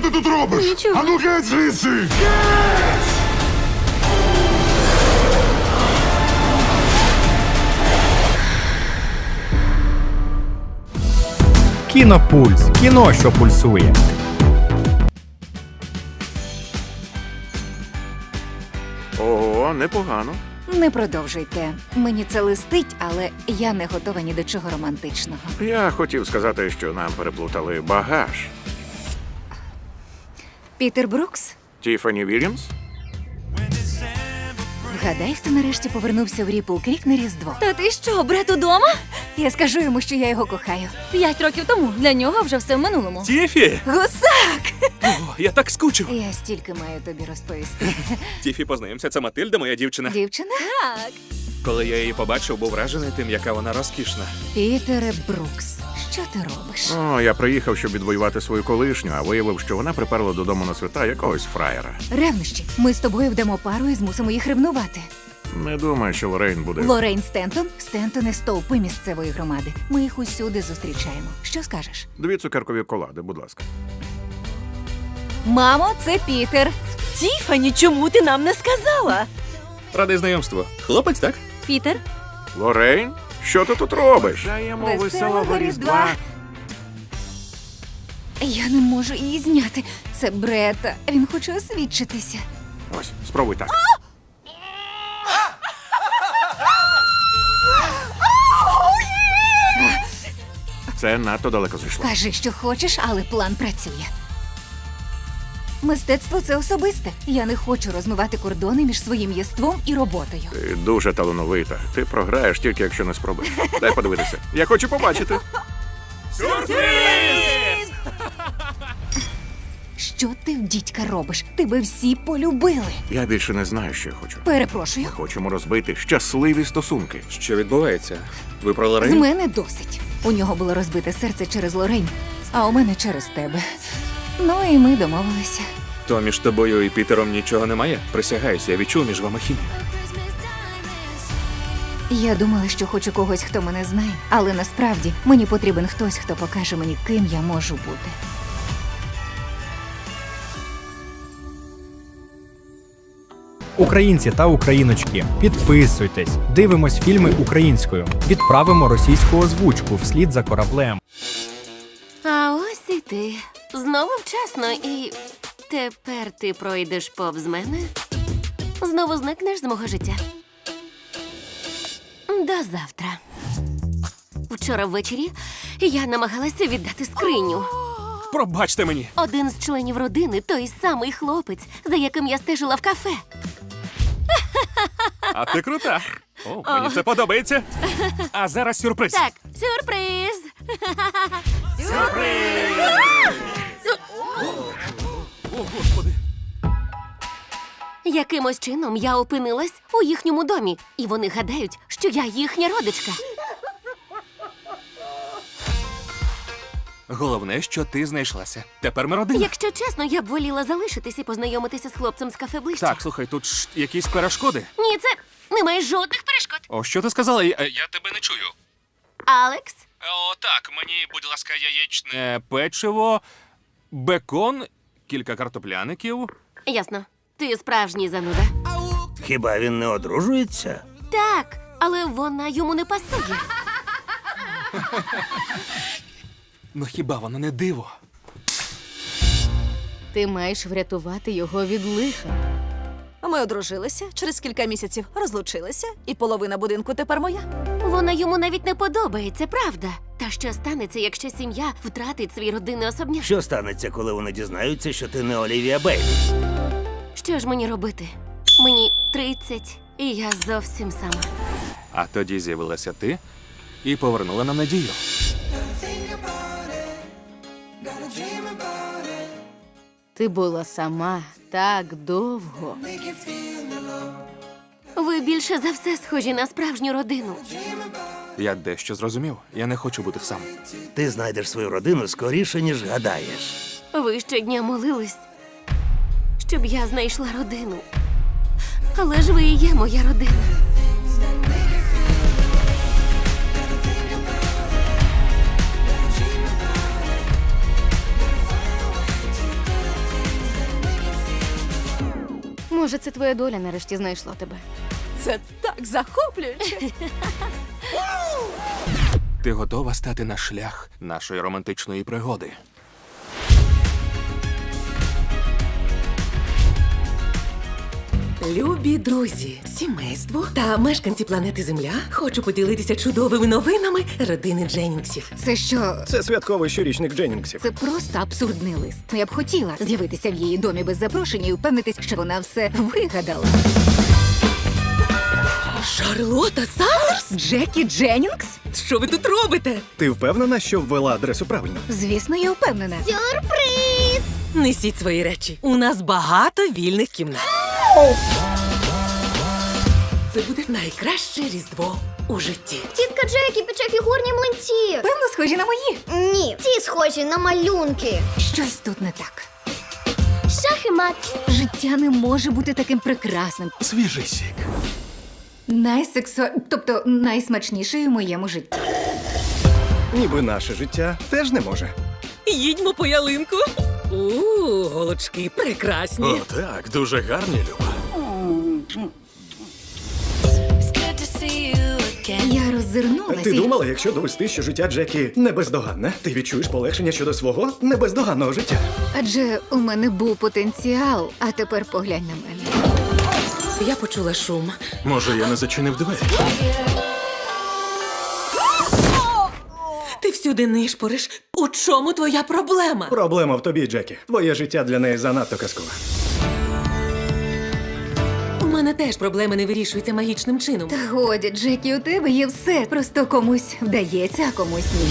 Що ти тут робиш? Нічого. Ану геть звідси! Кінопульс. Кіно, що пульсує. Ого, непогано. Не продовжуйте. Мені це листить, але я не готова ні до чого романтичного. Я хотів сказати, що нам переплутали багаж. Пітер Брукс, Тіфані Вільямс? вгадай, хто нарешті повернувся в Ріпл Крік на Різдво. Та ти що, брат удома? Я скажу йому, що я його кохаю. П'ять років тому для нього вже все в минулому. Тіфі! Гусак! О, я так скучив. Я стільки маю тобі розповісти. Тіфі, познайомся, це Матильда, моя дівчина. Дівчина? Так. Коли я її побачив, був вражений тим, яка вона розкішна. Пітере Брукс, що ти робиш? О, я приїхав, щоб відвоювати свою колишню, а виявив, що вона приперла додому на свята якогось фраєра. Ревнощі. Ми з тобою вдамо пару і змусимо їх ревнувати. Не думаю, що Лорейн буде. Лорейн Стентон, Стентони стовпи місцевої громади. Ми їх усюди зустрічаємо. Що скажеш? Дві цукеркові колади, будь ласка. Мамо, це Пітер. Тіфані, чому ти нам не сказала? Радий знайомству. Хлопець, так? Пітер, Лорейн? Що ти тут робиш? Даємо Веселого веселого Різдва. різдва. Я не можу її зняти. Це Брета. Він хоче освідчитися. Ось, спробуй так. Це надто далеко зайшло. Кажи, що хочеш, але план працює. Мистецтво це особисте. Я не хочу розмивати кордони між своїм єством і роботою. Ти дуже талановита. Ти програєш тільки якщо не спробуєш. Дай подивитися. Я хочу побачити. Що ти в дідька робиш? Тебе всі полюбили. Я більше не знаю, що я хочу. Перепрошую. Ми хочемо розбити щасливі стосунки. Що відбувається? Ви про З мене досить. У нього було розбите серце через Лорень, а у мене через тебе. Ну і ми домовилися. То між тобою і Пітером нічого немає? Присягаюся, я відчув між вами хімію. Я думала, що хочу когось, хто мене знає, але насправді мені потрібен хтось, хто покаже мені, ким я можу бути. Українці та україночки, підписуйтесь, дивимось фільми українською, відправимо російську озвучку вслід за кораблем. А ось і ти. Знову вчасно, і тепер ти пройдеш повз мене. Знову зникнеш з мого життя. До завтра. Вчора ввечері я намагалася віддати скриню. Пробачте мені! Один з членів родини той самий хлопець, за яким я стежила в кафе. А ти крута. О, мені це подобається. А зараз сюрприз. Так, сюрприз! О, господи. Якимось чином я опинилась у їхньому домі, і вони гадають, що я їхня родичка. Головне, що ти знайшлася. Тепер ми родина. Якщо чесно, я б воліла залишитись і познайомитися з хлопцем з кафе ближче. Так, слухай, тут ж якісь перешкоди. Ні, це немає жодних перешкод. О, що ти сказала? Я, я тебе не чую. Алекс, О, так, мені, будь ласка, яєчне печиво, бекон, кілька картопляників. ясно. Ти справжній зануда. Хіба він не одружується? Так, але вона йому не пасує. Ну хіба воно не диво? ти маєш врятувати його від лиха. Ми одружилися, через кілька місяців розлучилися, і половина будинку тепер моя. Вона йому навіть не подобається, правда. Та що станеться, якщо сім'я втратить свій родинний особняк? Що станеться, коли вони дізнаються, що ти не Олівія Бейлі? Що ж мені робити? Мені 30, і я зовсім сама. А тоді з'явилася ти і повернула нам надію. Ти була сама так довго. Ви більше за все схожі на справжню родину. Я дещо зрозумів. Я не хочу бути сам. Ти знайдеш свою родину скоріше, ніж гадаєш. Ви щодня молились, щоб я знайшла родину. Але ж ви і є моя родина. Може, це твоя доля нарешті знайшла тебе. Це так захоплююче. Ти готова стати на шлях нашої романтичної пригоди? Любі друзі, сімейство та мешканці планети Земля хочу поділитися чудовими новинами родини Дженнінгсів. Це що? Це святковий щорічник Дженнінгсів. Це просто абсурдний лист. Я б хотіла з'явитися в її домі без запрошення і впевнитись, що вона все вигадала. Шарлота Саммерс? Джекі Дженнінгс? Що ви тут робите? Ти впевнена, що ввела адресу правильно? Звісно, я впевнена. Сюрприз! Несіть свої речі. У нас багато вільних кімнат. Це буде найкраще різдво у житті. Тітка Джекі пече фігурні млинці. Певно, схожі на мої. Ні, ці схожі на малюнки. Щось тут не так. Шах і мат. Життя не може бути таким прекрасним. Свіжий сік. Найсексу... тобто найсмачнішою в моєму житті. Ніби наше життя теж не може. Їдьмо по ялинку. У, голочки прекрасні. О, так, дуже гарні, Люба. Я роззирнулася. Ти думала, якщо довести, що життя Джекі не бездоганне, ти відчуєш полегшення щодо свого небездоганного життя. Адже у мене був потенціал, а тепер поглянь на мене. Я почула шум. Може, я не зачинив двері? Ти всюди нишпориш. У чому твоя проблема? Проблема в тобі, Джекі. Твоє життя для неї занадто казкове. У мене теж проблеми не вирішуються магічним чином. Та годі, Джекі, у тебе є все. Просто комусь вдається, а комусь ні.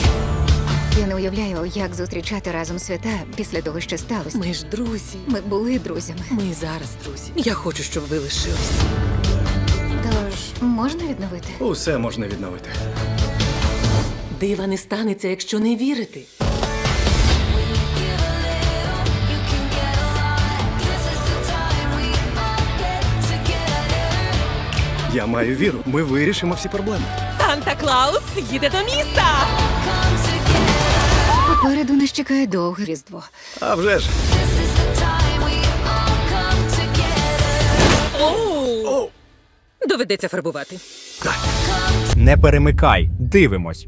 Я не уявляю, як зустрічати разом свята після того, що сталося. Ми ж друзі. Ми були друзями. Ми і зараз друзі. Я хочу, щоб ви лишились. Тож можна відновити? Усе можна відновити. Дива не станеться, якщо не вірити. Я маю віру. Ми вирішимо всі проблеми. Санта Клаус їде до міста. Попереду нас чекає довге різдво. А вже ж. Доведеться фарбувати. Не перемикай, дивимось.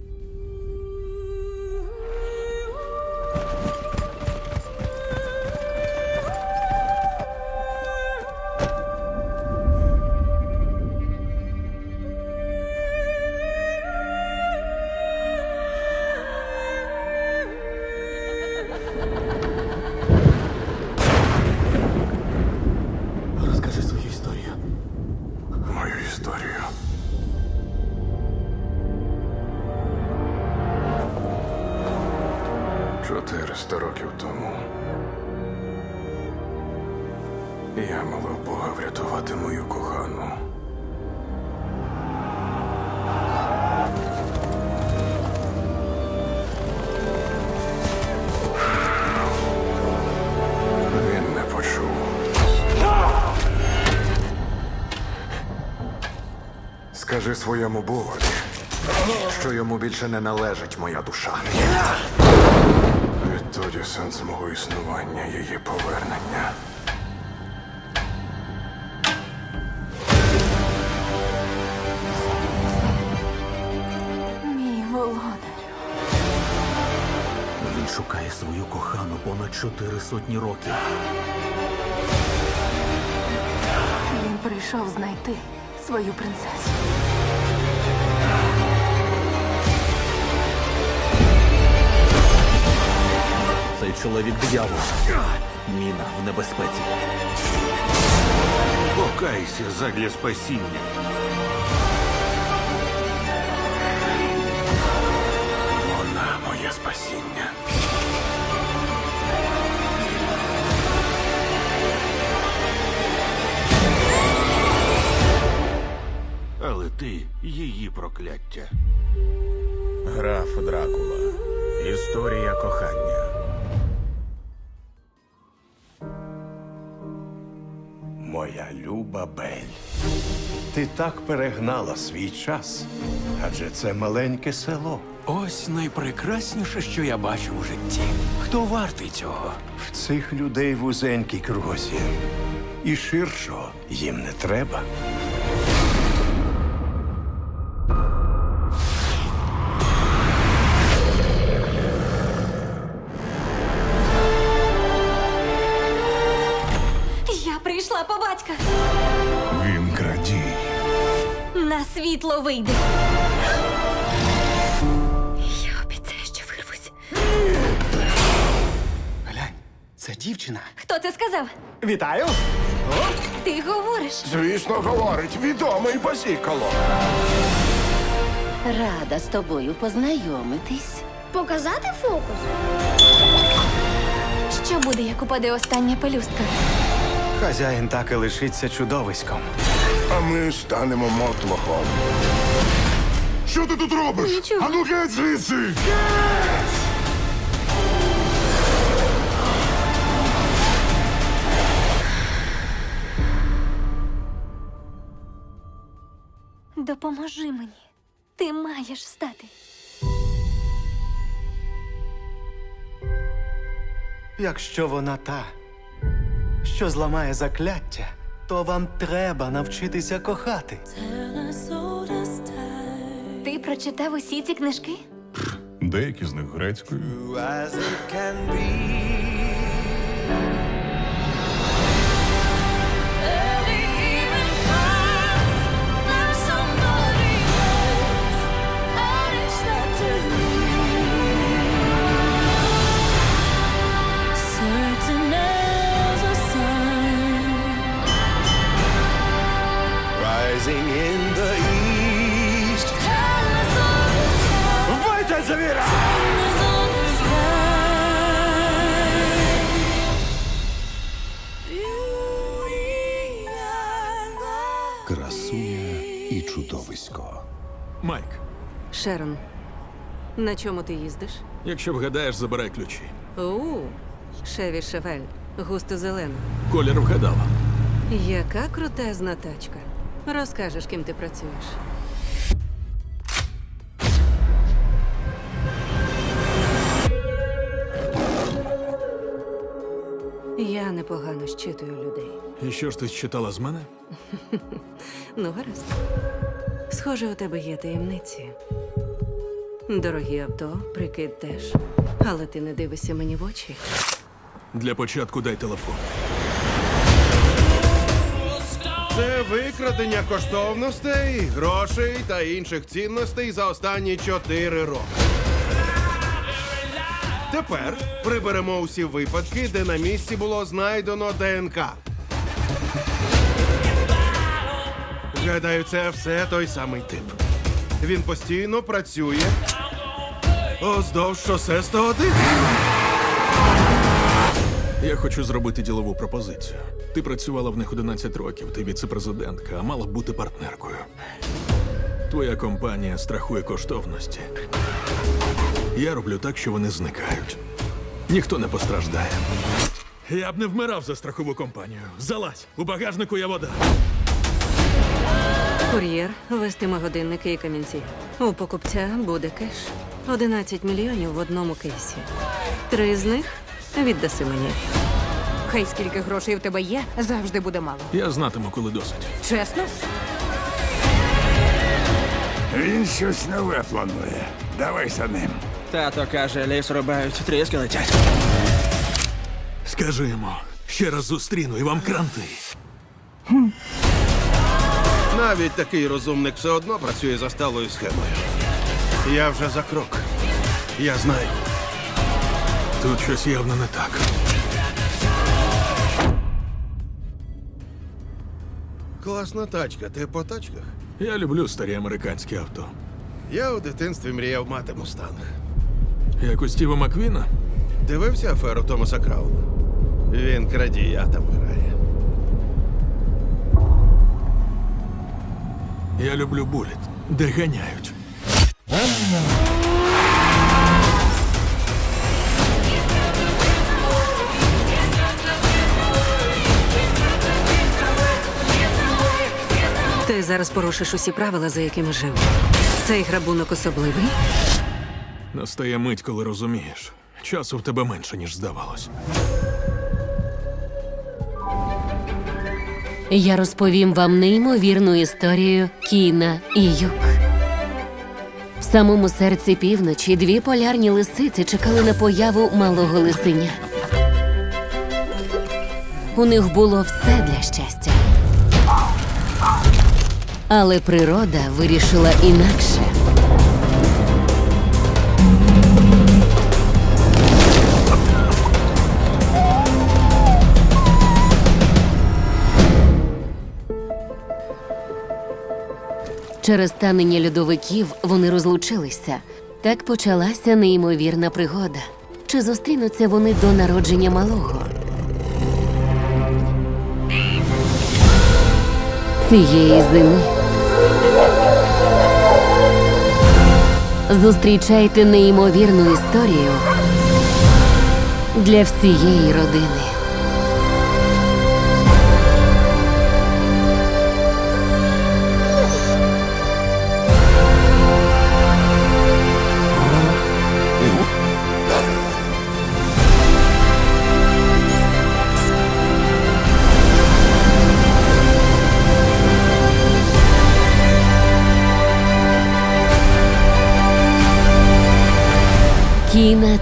Скажи своєму Богові, що йому більше не належить моя душа. Відтоді сенс мого існування її повернення. Мій володарю. Він шукає свою кохану понад чотири сотні років. Він прийшов знайти свою принцесу. Цей чоловік диявол. Міна в небезпеці. Покайся задля спасіння. Вона моє спасіння. Але ти її прокляття. Граф Дракула. Історія кохання. Моя люба Бель, ти так перегнала свій час, адже це маленьке село. Ось найпрекрасніше, що я бачив у житті. Хто вартий цього? В цих людей вузенькій кругозір. І ширшого їм не треба. На вийде. Я обіцяю, що вирвусь. Глянь, це дівчина. Хто це сказав? Вітаю! Ти говориш. Звісно, говорить відомий базікало. Рада з тобою познайомитись. Показати фокус? Що буде, як упаде остання пелюстка? Хазяїн так і лишиться чудовиськом. А ми станемо мотлохом. Що ти тут робиш? Нічого. Ану геть звідси! Допоможи мені. Ти маєш встати. Якщо вона та, що зламає закляття, то вам треба навчитися кохати. Ти прочитав усі ці книжки? Деякі з них грецькою. Майк, Шерон, на чому ти їздиш? якщо вгадаєш, забирай ключі. У, Шеві Шевель, густо зелена. Колір вгадала. Яка крутезна тачка. Розкажеш, ким ти працюєш. Я непогано щитую людей. І що ж ти читала з мене? Ну, гаразд. Схоже, у тебе є таємниці. Дорогі авто, прикид теж. Але ти не дивишся мені в очі. Для початку дай телефон. Це викрадення коштовностей, грошей та інших цінностей за останні чотири роки. Тепер приберемо усі випадки, де на місці було знайдено ДНК. Гадаю, це все той самий тип. Він постійно працює оздовж шосе 101. Я хочу зробити ділову пропозицію. Ти працювала в них 11 років, ти віце-президентка, а мала б бути партнеркою. Твоя компанія страхує коштовності. Я роблю так, що вони зникають. Ніхто не постраждає. Я б не вмирав за страхову компанію. Залазь! У багажнику є вода. Кур'єр вестиме годинники і камінці. У покупця буде кеш. 11 мільйонів в одному кейсі. Три з них віддаси мені. Хай скільки грошей в тебе є, завжди буде мало. Я знатиму, коли досить. Чесно? Він щось нове планує. Давай за ним. Тато каже, ліс рубають, тріски летять. Скажи йому, ще раз зустріну і вам кранти. Навіть такий розумник все одно працює за сталою схемою. Я вже за крок. Я знаю. Тут щось явно не так. Класна тачка, ти по тачках? Я люблю старі американські авто. Я у дитинстві мріяв мати мустанг. Як у Стіва Маквіна. Дивився аферу Томаса Крауна? Він крадія там грає. Я люблю буліт, де ганяють. Ти зараз порушиш усі правила, за якими жив. Цей грабунок особливий. Настає мить, коли розумієш. Часу в тебе менше, ніж здавалось. Я розповім вам неймовірну історію Кіна і Юк. В самому серці півночі дві полярні лисиці чекали на появу малого лисеня. У них було все для щастя. Але природа вирішила інакше. Через танення льодовиків вони розлучилися. Так почалася неймовірна пригода. Чи зустрінуться вони до народження малого? Цієї зими. Зустрічайте неймовірну історію для всієї родини.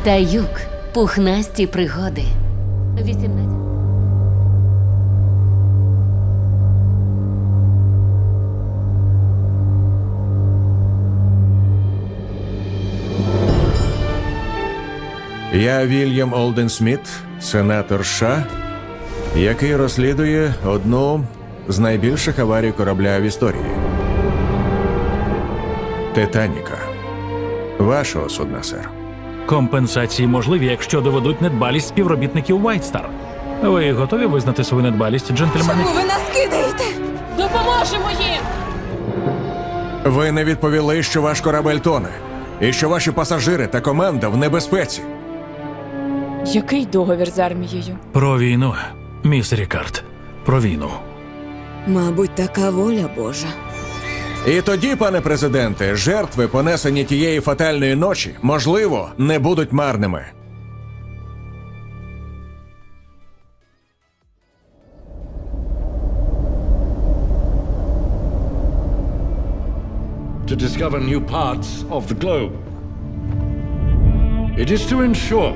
Кіна та Юк. Пухнасті пригоди. 18. Я Вільям Олден Сміт, сенатор США, який розслідує одну з найбільших аварій корабля в історії. Титаніка. Вашого судна, сер. Компенсації можливі, якщо доведуть недбалість співробітників White Ви готові визнати свою недбалість, джентльмени? ви нас кидаєте? Допоможемо їм! Ви не відповіли, що ваш корабель тоне, і що ваші пасажири та команда в небезпеці. Який договір з армією? Про війну, міс Рікард. Про війну. Мабуть, така воля Божа. І тоді, пане президенте, жертви, понесені тієї фатальної ночі, можливо, не будуть марними. To discover new parts of the globe. It is to ensure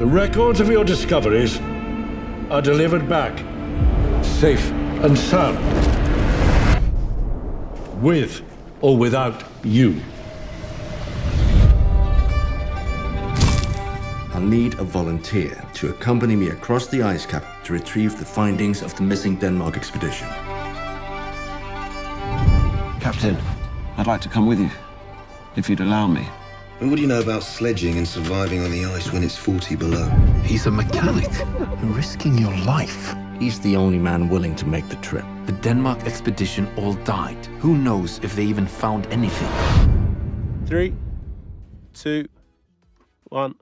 the records of your discoveries are delivered back safe and sound. With or without you. I'll need a volunteer to accompany me across the ice cap to retrieve the findings of the missing Denmark expedition. Captain, I'd like to come with you, if you'd allow me. What do you know about sledging and surviving on the ice when it's 40 below? He's a mechanic, risking your life. He's the only man willing to make the trip. The Denmark expedition all died. Who knows if they even found anything? Three, two, one.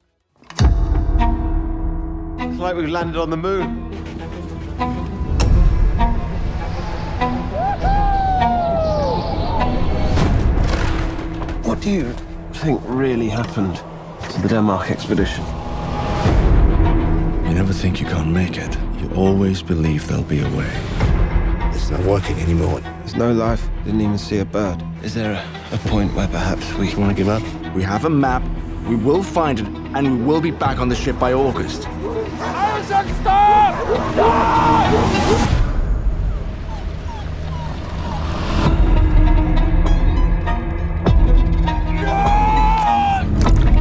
It's like we've landed on the moon. What do you think really happened to the Denmark expedition? You never think you can't make it. You always believe there'll be a way. It's not working anymore. There's no life. Didn't even see a bird. Is there a, a point where perhaps we Want to give up? We have a map. We will find it, and we will be back on the ship by August.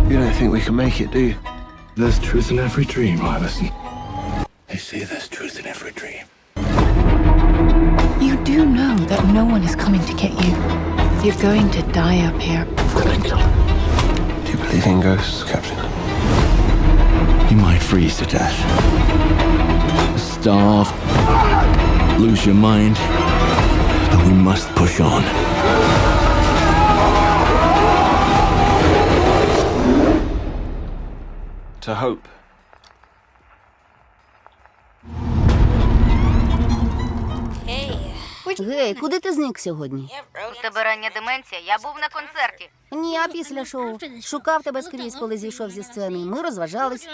You don't think we can make it, do you? There's truth in every dream, Iverson. They say there's truth in every dream. You do know that no one is coming to get you. You're going to die up here. Do you believe in ghosts, Captain? You might freeze to death. Starve. Lose your mind. But we must push on. To hope. Гей, куди ти зник сьогодні? У тебе рання деменція, я був на концерті. Ні, а після шоу. Шукав тебе скрізь, коли зійшов зі сцени. Ми розважались.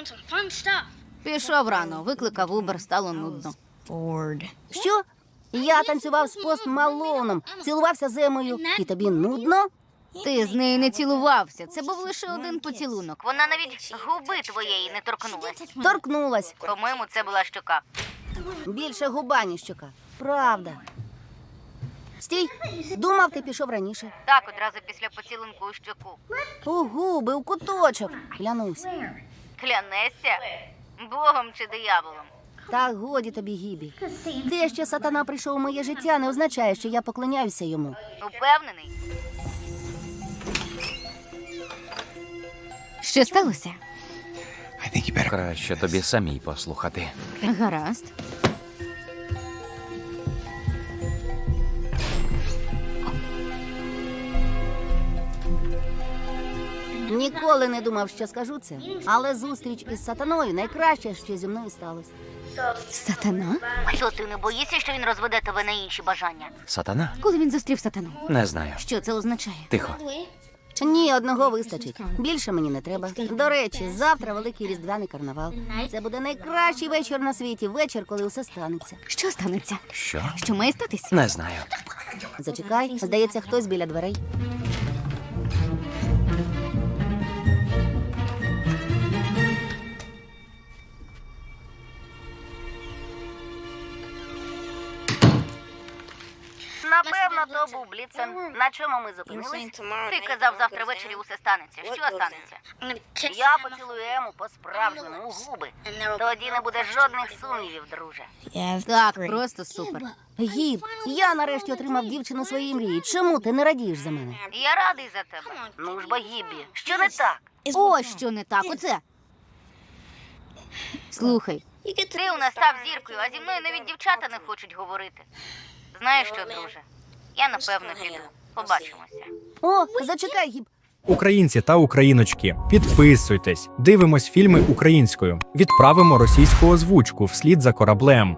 Пішов рано, викликав Uber, стало нудно. Що? Я танцював з пост Малоном, цілувався з Емою. І тобі нудно? Ти з нею не цілувався. Це був лише один поцілунок. Вона навіть губи твоєї не торкнулась. Торкнулась. По-моєму, це була щока. Більше губа, ніж щока. Правда. Стій, думав, ти пішов раніше. Так, одразу після поцілунку у щоку. У губи, у куточок. Клянусь. Клянешся? Богом чи дияволом? Та годі тобі, Гібі. Те, що сатана прийшов у моє життя, не означає, що я поклоняюся йому. Упевнений? Що сталося? Краще тобі самій послухати. Гаразд. Ніколи не думав, що скажу це, але зустріч із сатаною найкраще, що зі мною сталося. Сатана? Що ти не боїшся, що він розведе тебе на інші бажання? Сатана? Коли він зустрів сатану? Не знаю. Що це означає? Тихо. Ні, одного вистачить. Більше мені не треба. До речі, завтра великий різдвяний карнавал. Це буде найкращий вечір на світі. Вечір, коли усе станеться. Що станеться? Що? Що має статись? Не знаю. Зачекай, здається, хтось біля дверей. Напевно, то був Бліцен. На чому ми зупинились? Ти казав, завтра ввечері усе станеться. Що станеться? Я поцілую Ему по-справжньому у губи. Тоді не буде жодних сумнівів, друже. Так, просто супер. Гіб, я нарешті отримав дівчину своєї мрії. Чому ти не радієш за мене? Я радий за тебе. Ну ж бо Гібі, що не так? Ось що не так. Оце. Слухай, Ти у нас став зіркою, а зі мною навіть дівчата не хочуть говорити. Знаєш що, друже? Я напевно піду. Побачимося. О, зачекай, Гіб. Українці та україночки, підписуйтесь, дивимось фільми українською, відправимо російську озвучку вслід за кораблем.